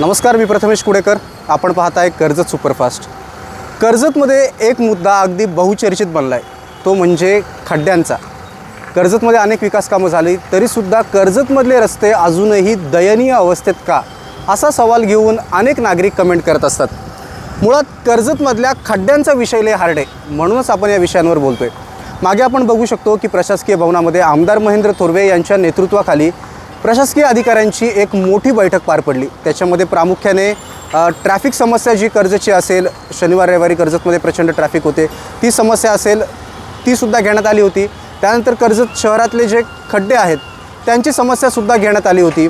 नमस्कार मी प्रथमेश कुडेकर. आपण पाहताय कर्जत सुपरफास्ट. कर्जतमध्ये एक मुद्दा अगदी बहुचर्चित बनला आहे तो म्हणजे खड्ड्यांचा. कर्जतमध्ये अनेक विकास कामं झाली तरीसुद्धा कर्जतमधले रस्ते अजूनही दयनीय अवस्थेत का? असा सवाल घेऊन अनेक नागरिक कमेंट करत असतात. मुळात कर्जतमधल्या खड्ड्यांचा विषय लय हार्ड आहे म्हणूनच आपण या विषयांवर बोलतोय. मागे आपण बघू शकतो की प्रशासकीय भवनामध्ये आमदार महेंद्र थोरवे यांच्या नेतृत्वाखाली प्रशासकीय अधिकाऱ्यांची एक मोठी बैठक पार पडली. त्याच्यामध्ये प्रामुख्याने ट्रॅफिक समस्या जी कर्जची असेल शनिवार रविवारी कर्जतमध्ये प्रचंड ट्रॅफिक होते. ती समस्या असेल तीसुद्धा घेण्यात आली होती. त्यानंतर कर्जत शहरातले जे खड्डे आहेत त्यांची समस्यासुद्धा घेण्यात आली होती.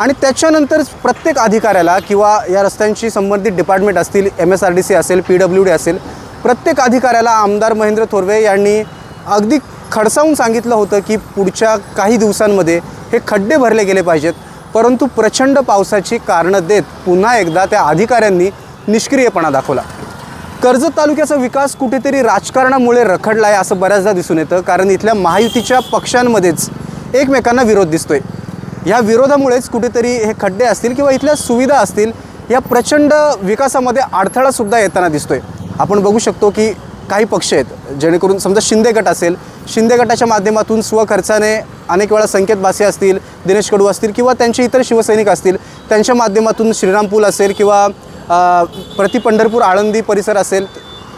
आणि त्याच्यानंतर प्रत्येक अधिकाऱ्याला किंवा या रस्त्यांशी संबंधित डिपार्टमेंट असतील M S R D C असेल पी डब्ल्यू डी असेल प्रत्येक अधिकाऱ्याला आमदार महेंद्र थोरवे यांनी अगदी खडसावून सांगितलं होतं की पुढच्या काही दिवसांमध्ये हे खड्डे भरले गेले पाहिजेत. परंतु प्रचंड पावसाची कारणं देत पुन्हा एकदा त्या अधिकाऱ्यांनी निष्क्रियपणा दाखवला. कर्जत तालुक्याचा विकास कुठेतरी राजकारणामुळे रखडला आहे असं बऱ्याचदा दिसून येतं कारण इथल्या महायुतीच्या पक्षांमध्येच एकमेकांना विरोध दिसतोय. या विरोधामुळेच कुठेतरी हे खड्डे असतील किंवा इथल्या सुविधा असतील या प्रचंड विकासामध्ये अडथळासुद्धा येताना दिसतोय. आपण बघू शकतो की काही पक्ष आहेत जेणेकरून समजा शिंदे गट असेल शिंदे गटाच्या माध्यमातून स्वखर्चाने अनेक वेळा संकेत बासे असतील दिनेश कडू असतील किंवा त्यांचे इतर शिवसैनिक असतील त्यांच्या माध्यमातून श्रीराम पूल असेल किंवा प्रति पंढरपूर आळंदी परिसर असेल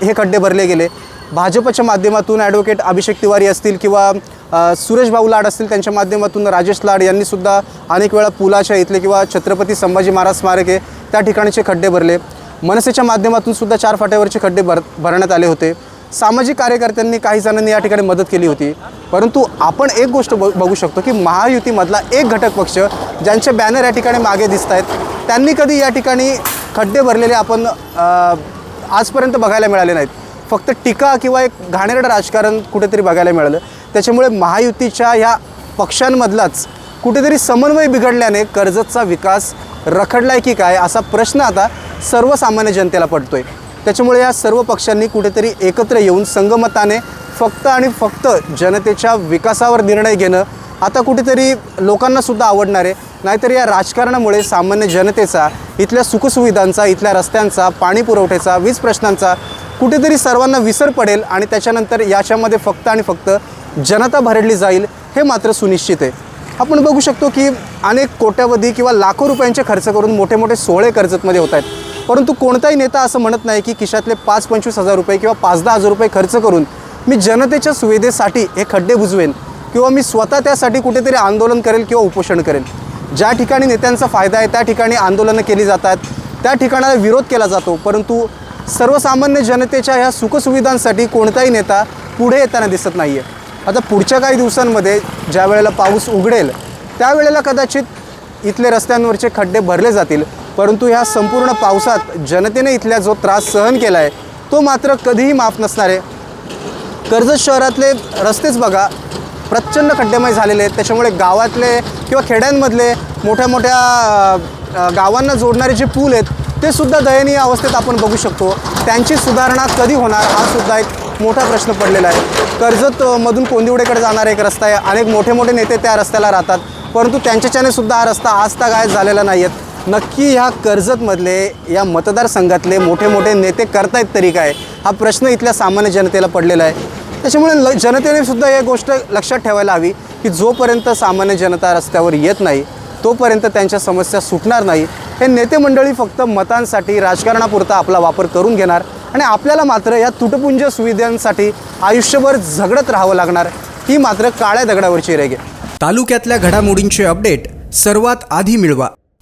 हे खड्डे भरले गेले. भाजपच्या माध्यमातून ॲडव्होकेट अभिषेक तिवारी असतील किंवा सुरेश भाऊ लाड असतील त्यांच्या माध्यमातून राजेश लाड यांनीसुद्धा अनेक वेळा पुलाच्या इथले किंवा छत्रपती संभाजी महाराज स्मारक आहे त्या ठिकाणचे खड्डे भरले. मनसेच्या माध्यमातून सुद्धा चार फाट्यावरचे खड्डे भर भरण्यात आले होते. सामाजिक कार्यकर्त्यांनी काही जणांनी या ठिकाणी मदत केली होती. परंतु आपण एक गोष्ट ब बघू शकतो की महायुतीमधला एक घटक पक्ष ज्यांचे बॅनर या ठिकाणी मागे दिसत आहेत त्यांनी कधी या ठिकाणी खड्डे भरलेले आपण आजपर्यंत बघायला मिळाले नाहीत. फक्त टीका किंवा एक घाणेरडं राजकारण कुठेतरी बघायला मिळालं. त्याच्यामुळे महायुतीच्या ह्या पक्षांमधलाच कुठेतरी समन्वय बिघडल्याने कर्जतचा विकास रखडलाय की काय असा प्रश्न आता सर्वसामान्य जनतेला पडतो आहे त्याच्यामुळे या सर्व पक्षांनी कुठेतरी एकत्र येऊन संगमताने फक्त आणि फक्त जनतेच्या विकासावर निर्णय घेणं आता कुठेतरी लोकांनासुद्धा आवडणार आहे. नाहीतर या राजकारणामुळे सामान्य जनतेचा इथल्या सुखसुविधांचा इथल्या रस्त्यांचा पाणी पुरवठ्याचा वीज प्रश्नांचा कुठेतरी सर्वांना विसर पडेल आणि त्याच्यानंतर याच्यामध्ये फक्त आणि फक्त जनता भरडली जाईल हे मात्र सुनिश्चित आहे. आपण बघू शकतो की अनेक कोट्यावधी किंवा लाखो रुपयांचे खर्च करून मोठे मोठे सोहळे कर्जतमध्ये होत आहेत. परंतु कोणताही नेता असं म्हणत नाही की खिशातले पाच पंचवीस हजार रुपये किंवा पाच दहा हजार रुपये खर्च करून मी जनतेच्या सुविधेसाठी हे खड्डे बुजवेन किंवा मी स्वतः त्यासाठी कुठेतरी आंदोलन करेल किंवा उपोषण करेल ज्या ठिकाणी नेत्यांचा फायदा आहे त्या ठिकाणी आंदोलनं केली जातात. त्या ठिकाणाला विरोध केला जातो. परंतु सर्वसामान्य जनतेच्या ह्या सुखसुविधांसाठी कोणताही नेता पुढे येताना दिसत नाही आहे आता पुढच्या काही दिवसांमध्ये ज्या वेळेला पाऊस उघडेल त्यावेळेला कदाचित इथले रस्त्यांवरचे खड्डे भरले जातील. परंतु ह्या संपूर्ण पावसात जनतेने इथल्या जो त्रास सहन केला आहे तो मात्र कधीही माफ नसणार आहे. कर्जत शहरातले रस्तेच बघा प्रचंड खड्डेमय झालेले आहेत. त्याच्यामुळे गावातले किंवा खेड्यांमधले मोठ्या मोठ्या गावांना जोडणारे जे पूल आहेत ते सुद्धा दयनीय अवस्थेत आपण बघू शकतो. त्यांची सुधारणा कधी होणार हा सुद्धा एक मोठा प्रश्न पडलेला आहे. कर्जत मधून कोंदिवडेकडे जाणारा एक रस्ता आहे. अनेक मोठे मोठे नेते त्या रस्त्याला राहतात. परंतु त्यांच्याच्याने सुद्धा हा रस्ता आजता गायब झालेला नाही आहेत नक्की ह्या कर्जतमधले या मतदारसंघातले मोठे मोठे नेते करतायत तरी काय? हा प्रश्न इथल्या सामान्य जनतेला पडलेला आहे. त्याच्यामुळे ल जनतेने सुद्धा या गोष्ट लक्षात ठेवायला हवी की जोपर्यंत सामान्य जनता रस्त्यावर येत नाही तोपर्यंत त्यांच्या समस्या सुटणार नाही. हे नेते मंडळी फक्त मतांसाठी राजकारणापुरता आपला वापर करून घेणार आणि आपल्याला मात्र या तुटपुंज सुविधांसाठी आयुष्यभर झगडत राहावं लागणार. ही मात्र काळ्या दगडावरची रेगे तालुक्यातल्या घडामोडींचे अपडेट सर्वात आधी मिळवा.